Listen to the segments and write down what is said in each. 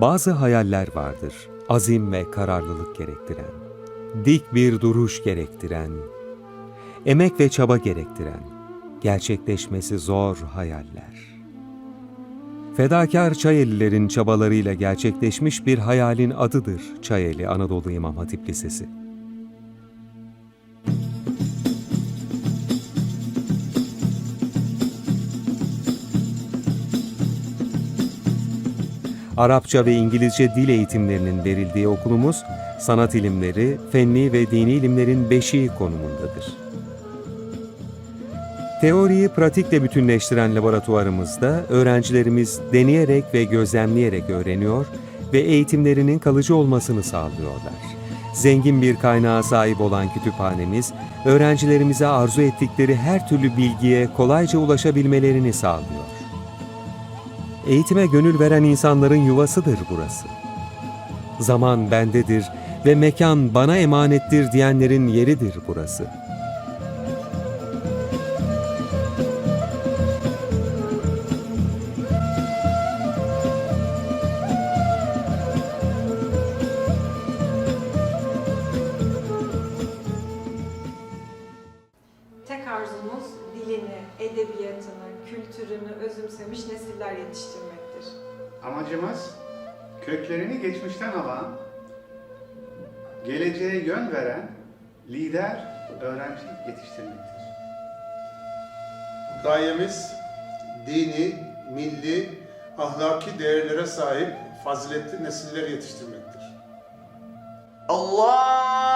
Bazı hayaller vardır, azim ve kararlılık gerektiren, dik bir duruş gerektiren, emek ve çaba gerektiren, gerçekleşmesi zor hayaller. Fedakar Çayelilerin çabalarıyla gerçekleşmiş bir hayalin adıdır Çayeli Anadolu İmam Hatip Lisesi. Arapça ve İngilizce dil eğitimlerinin verildiği okulumuz, sanat ilimleri, fenli ve dini ilimlerin beşiği konumundadır. Teoriyi pratikle bütünleştiren laboratuvarımızda öğrencilerimiz deneyerek ve gözlemleyerek öğreniyor ve eğitimlerinin kalıcı olmasını sağlıyorlar. Zengin bir kaynağa sahip olan kütüphanemiz, öğrencilerimize arzu ettikleri her türlü bilgiye kolayca ulaşabilmelerini sağlıyor. Eğitime gönül veren insanların yuvasıdır burası. Zaman bendedir ve mekan bana emanettir diyenlerin yeridir burası. Tek arzumuz dilini, edebiyatını, kültürünü özümsemiş nesiller yetiştirmektir. Amacımız köklerini geçmişten alan, geleceğe yön veren lider öğrenci yetiştirmektir. Gayemiz dini, milli, ahlaki değerlere sahip faziletli nesiller yetiştirmektir. Allahu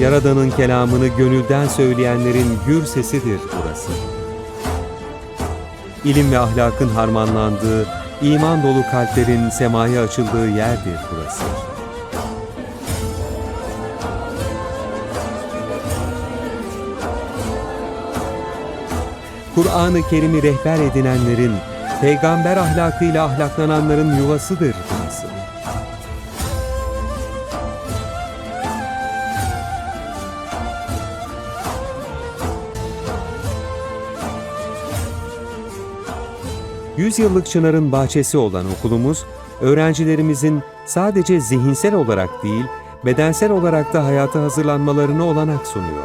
Yaradan'ın kelamını gönülden söyleyenlerin gür sesidir burası. İlim ve ahlakın harmanlandığı, iman dolu kalplerin semaya açıldığı yerdir burası. Kur'an-ı Kerim'i rehber edinenlerin, peygamber ahlakıyla ahlaklananların yuvasıdır burası. Yüzyıllık Çınar'ın bahçesi olan okulumuz, öğrencilerimizin sadece zihinsel olarak değil, bedensel olarak da hayata hazırlanmalarına olanak sunuyor.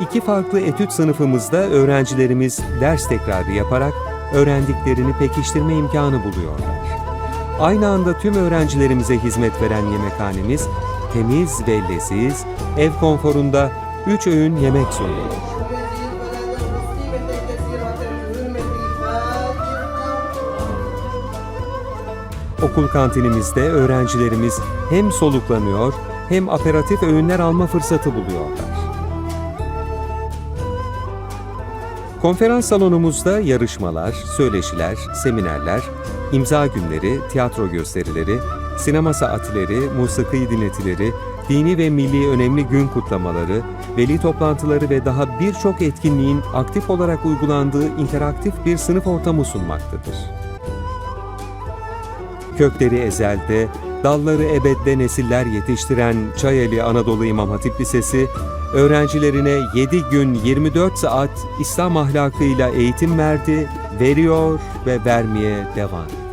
İki farklı etüt sınıfımızda öğrencilerimiz ders tekrarı yaparak öğrendiklerini pekiştirme imkanı buluyorlar. Aynı anda tüm öğrencilerimize hizmet veren yemekhanemiz temiz ve leziz, ev konforunda 3 öğün yemek sunuyor. Okul kantinimizde öğrencilerimiz hem soluklanıyor hem aperatif öğünler alma fırsatı buluyorlar. Konferans salonumuzda yarışmalar, söyleşiler, seminerler, imza günleri, tiyatro gösterileri, sinema saatleri, musiki dinletileri, dini ve milli önemli gün kutlamaları, veli toplantıları ve daha birçok etkinliğin aktif olarak uygulandığı interaktif bir sınıf ortamı sunmaktadır. Kökleri ezelde, dalları ebedde nesiller yetiştiren Çayeli Anadolu İmam Hatip Lisesi, öğrencilerine 7 gün 24 saat İslam ahlakıyla eğitim verdi, veriyor ve vermeye devam.